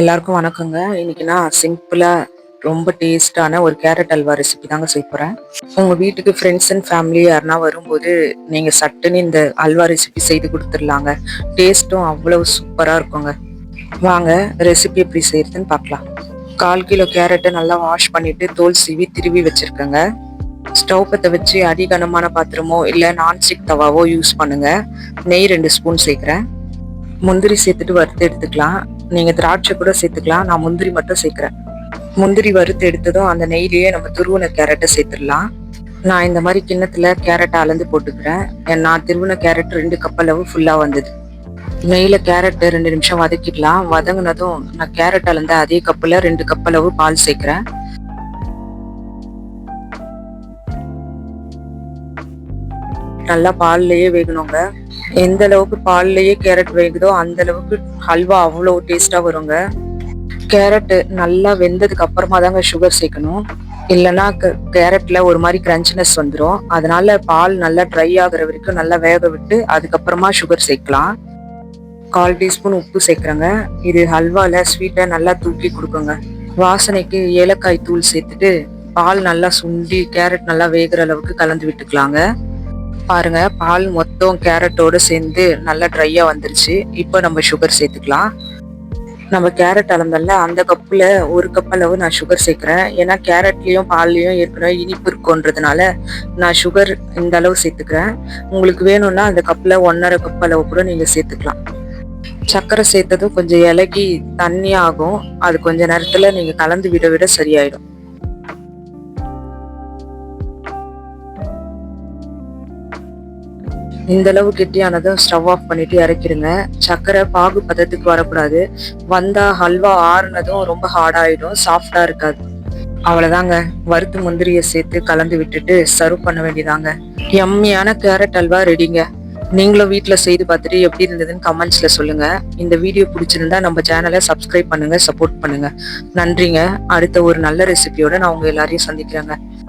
எல்லாருக்கும் வணக்கங்க. இன்னைக்கு நான் சிம்பிளா ரொம்ப டேஸ்டான ஒரு கேரட் அல்வா ரெசிபி தாங்க செய்ய போறேன். உங்க வீட்டுக்கு ஃப்ரெண்ட்ஸ் அண்ட் ஃபேமிலி யாருனா வரும்போது நீங்க சட்டுன்னு இந்த அல்வா ரெசிபி செய்து கொடுத்துடலாங்க. டேஸ்ட்டும் அவ்வளவு சூப்பரா இருக்குங்க. வாங்க ரெசிபி எப்படி செய்யறதுன்னு பார்க்கலாம். கால் கிலோ கேரட்டை நல்லா வாஷ் பண்ணிட்டு தோல் சீவி திருவி வச்சுருக்கேங்க. ஸ்டவ் பற்ற வச்சு அடிகனமான பாத்திரமோ இல்லை நான்ஸ்டிக் தவாவோ யூஸ் பண்ணுங்க. நெய் ரெண்டு ஸ்பூன் சேர்க்குறேன். முந்திரி சேர்த்துட்டு வறுத்து எடுத்துக்கலாம். நீங்க திராட்சை கூட சேர்த்துக்கலாம். நான் முந்திரி மட்டும் சேர்க்கிறேன். முந்திரி வறுத்து எடுத்ததும் அந்த நெய்லயே நம்ம துருவன கேரட்டை சேர்த்துடலாம். நான் இந்த மாதிரி கிண்ணத்துல கேரட் அளந்து போட்டுக்கிறேன். நான் திருவன கேரட் ரெண்டு கப் அளவு ஃபுல்லா வந்தது. நெய்ல கேரட் ரெண்டு நிமிஷம் வதக்கிடலாம். வதங்கினதும் நான் கேரட் அளந்த அதே கப்புல ரெண்டு கப் அளவு பால் சேர்க்கிறேன். நல்லா பால்லயே வேகணுங்க. எந்த அளவுக்கு பால்லயே கேரட் வேகுதோ அந்த அளவுக்கு ஹல்வா அவ்வளோ டேஸ்டா வருங்க. கேரட் நல்லா வெந்ததுக்கு அப்புறமா தாங்க சுகர் சேர்க்கணும். இல்லைன்னா கேரட்ல ஒரு மாதிரி கிரன்ச்னஸ் வந்துடும் அதனால பால் நல்லா ட்ரை ஆகுற வரைக்கும் நல்லா வேக விட்டு அதுக்கப்புறமா சுகர் சேர்க்கலாம். கால் டீஸ்பூன் உப்பு சேர்க்குறேங்க. இது ஹல்வால ஸ்வீட்டை நல்லா தூக்கி கொடுக்குங்க. வாசனைக்கு ஏலக்காய் தூள் சேர்த்துட்டு பால் நல்லா சுண்டி கேரட் நல்லா வேகிற அளவுக்கு கலந்து விட்டுக்கலாங்க. பாருங்க பால் மொத்தம் கேரட்டோடு சேர்ந்து நல்லா ட்ரையாக வந்துருச்சு. இப்போ நம்ம சுகர் சேர்த்துக்கலாம். நம்ம கேரட் அளந்தல்ல அந்த கப்பில் ஒரு கப் அளவு நான் சுகர் சேர்க்குறேன். ஏன்னா கேரட்லேயும் பால்லையும் ஏற்கனவே இனிப்பு இருக்குன்றதுனால நான் சுகர் இந்த அளவு சேர்த்துக்கிறேன். உங்களுக்கு வேணும்னா அந்த கப்பில் ஒன்றரை கப் அளவு கூட நீங்கள் சேர்த்துக்கலாம். சர்க்கரை சேர்த்ததும் கொஞ்சம் இலகி தண்ணி ஆகும் அது கொஞ்ச நேரத்தில் நீங்கள் கலந்து விட விட சரியாயிடும். இந்த அளவு கெட்டியானதும் ஸ்டவ் ஆஃப் பண்ணிட்டு இறக்கிடுங்க. சக்கரை பாகு பதத்துக்கு வரக்கூடாது. வந்தா ஹல்வா ஆறுனதும் ரொம்ப ஹார்ட் ஆயிடும் சாஃப்டா இருக்காது. அவ்வளவுதாங்க. வறுத்து முந்திரிய சேர்த்து கலந்து விட்டுட்டு சர்வ் பண்ண வேண்டியதாங்க. எம்மியான கேரட் அல்வா ரெடிங்க நீங்களும் வீட்டில் செய்து பார்த்துட்டு எப்படி இருந்ததுன்னு கமெண்ட்ஸில் சொல்லுங்கள் இந்த வீடியோ பிடிச்சிருந்தா நம்ம சேனலை சப்ஸ்கிரைப் பண்ணுங்கள் சப்போர்ட் பண்ணுங்கள் நன்றிங்க. அடுத்த ஒரு நல்ல ரெசிபியோட நான் உங்கள் எல்லாரையும் சந்திக்கிறேங்க.